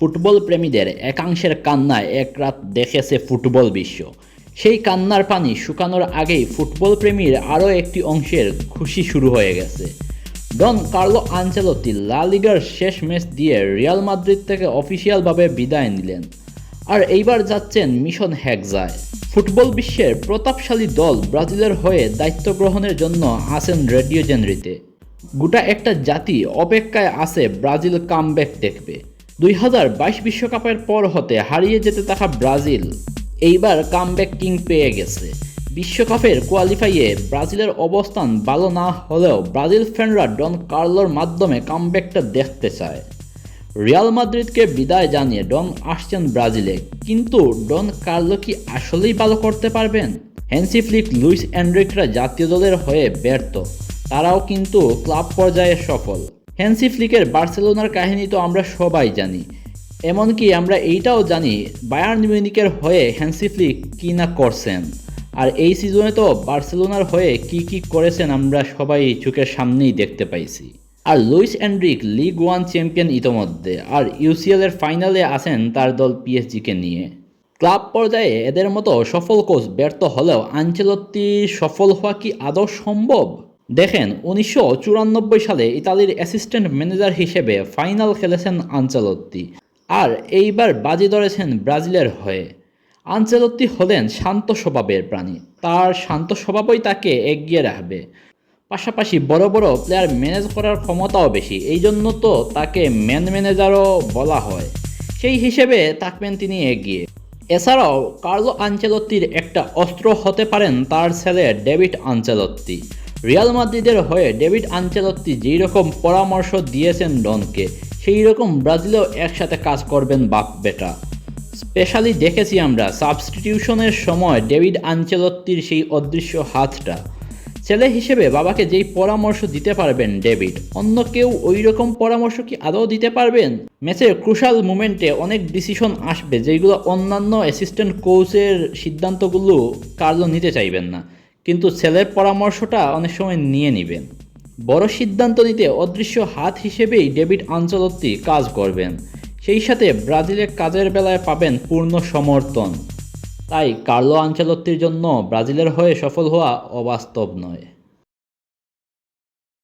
Football প্রেমীদের একাংশের কান্নায় এক রাত দেখেছে ফুটবল বিশ্ব। সেই কান্নার পানি শুকানোর আগেই ফুটবল প্রেমীর আরও একটি অংশের খুশি শুরু হয়ে গেছে। ডন কার্লো আনচেলতি লা লিগার শেষ ম্যাচ দিয়ে রিয়াল মাদ্রিদ থেকে অফিসিয়ালভাবে বিদায় নিলেন। আর এইবার যাচ্ছেন মিশন হ্যাগজায় ফুটবল বিশ্বের প্রতাপশালী দল ব্রাজিলের হয়ে দায়িত্ব গ্রহণের জন্য আসেন রেডিও জেনরিতে। গোটা একটা জাতি অপেক্ষায় আছে ব্রাজিল কামব্যাক দেখবে। দুই হাজার বাইশ বিশ্বকাপের পর হতে হারিয়ে যেতে থাকা ব্রাজিল এইবার কামব্যাক কিং পেয়ে গেছে। বিশ্বকাপের কোয়ালিফাইয়ে ব্রাজিলের অবস্থান ভালো না হলেও ব্রাজিল ফ্যানরা ডন কার্লোর মাধ্যমে কামব্যাকটা দেখতে চায়। রিয়াল মাদ্রিদকে বিদায় জানিয়ে ডন আসছেন ব্রাজিলে, কিন্তু ডন কার্লো কি আসলেই ভালো করতে পারবেন? হ্যান্সি ফ্লিক, লুইস অ্যান্ড্রিকরা জাতীয় দলের হয়ে ব্যর্থ, তারাও কিন্তু ক্লাব পর্যায়ে সফল। হ্যান্সি ফ্লিকের বার্সেলোনার কাহিনী তো আমরা সবাই জানি। এমনকি আমরা এইটাও জানি বায়ার্ন মিউনিকের হয়ে হ্যান্সি ফ্লিক কী না করছেন। আর এই সিজনে তো বার্সেলোনার হয়ে কি কি করেছেন আমরা সবাই চোখের সামনেই দেখতে পাইছি। আর Luis Enrique Ligue one champion ইতোমধ্যে, আর ইউসিএলের ফাইনালে আছেন তার দল পিএসজিকে নিয়ে। ক্লাব পর্যায়ে এদের মতো সফল কোচ ব্যর্থ হলেও আঞ্চলত্তি সফল হওয়া কি আদৌ সম্ভব? দেখেন, উনিশশো চুরানব্বই সালে ইতালির অ্যাসিস্ট্যান্ট ম্যানেজার হিসেবে ফাইনাল খেলেছেন আঞ্চলত্তি আর এইবার বাজি ধরেছেন ব্রাজিলের হয়ে। আঞ্চলত্তি হলেন শান্ত স্বভাবের প্রাণী। তার শান্ত স্বভাবই তাকে এগিয়ে রাখবে। পাশাপাশি বড় বড় প্লেয়ার ম্যানেজ করার ক্ষমতাও বেশি। এই জন্য তো তাকে ম্যান ম্যানেজারও বলা হয়। সেই হিসেবে থাকবেন তিনি এগিয়ে। এছাড়াও কার্লো আঞ্চেলত্তির একটা অস্ত্র হতে পারেন তার ছেলে ডেভিড আঞ্চেলত্তি রিয়াল মাদ্রিদের হয়ে ডেভিড আঞ্চেলত্তি যেই রকম পরামর্শ দিয়েছেন ডনকে, সেই রকম ব্রাজিলেও একসাথে কাজ করবেন বাপ বেটা স্পেশালি দেখেছি আমরা সাবস্টিটিউশনের সময় ডেভিড আঞ্চেলত্তির সেই অদৃশ্য হাতটা। ছেলে হিসেবে বাবাকে যেই পরামর্শ দিতে পারবেন ডেভিড, অন্য কেউ ওই রকম পরামর্শ কি আদৌ দিতে পারবেন? ম্যাচের ক্রুশাল মুমেন্টে অনেক ডিসিশন আসবে যেগুলো অন্যান্য অ্যাসিস্ট্যান্ট কোচের সিদ্ধান্তগুলো কার্লো নিতে চাইবেন না। কিন্তু ছেলের পরামর্শটা অনেক সময় নিয়ে নেবেন। বড় সিদ্ধান্ত নিতে অদৃশ্য হাত হিসেবেই ডেভিড আঞ্চলত্তি কাজ করবেন। সেই সাথে ব্রাজিলের কাজের বেলায় পাবেন পূর্ণ সমর্থন। তাই কার্লো আঞ্চলত্তির জন্য ব্রাজিলের হয়ে সফল হওয়া অবাস্তব নয়।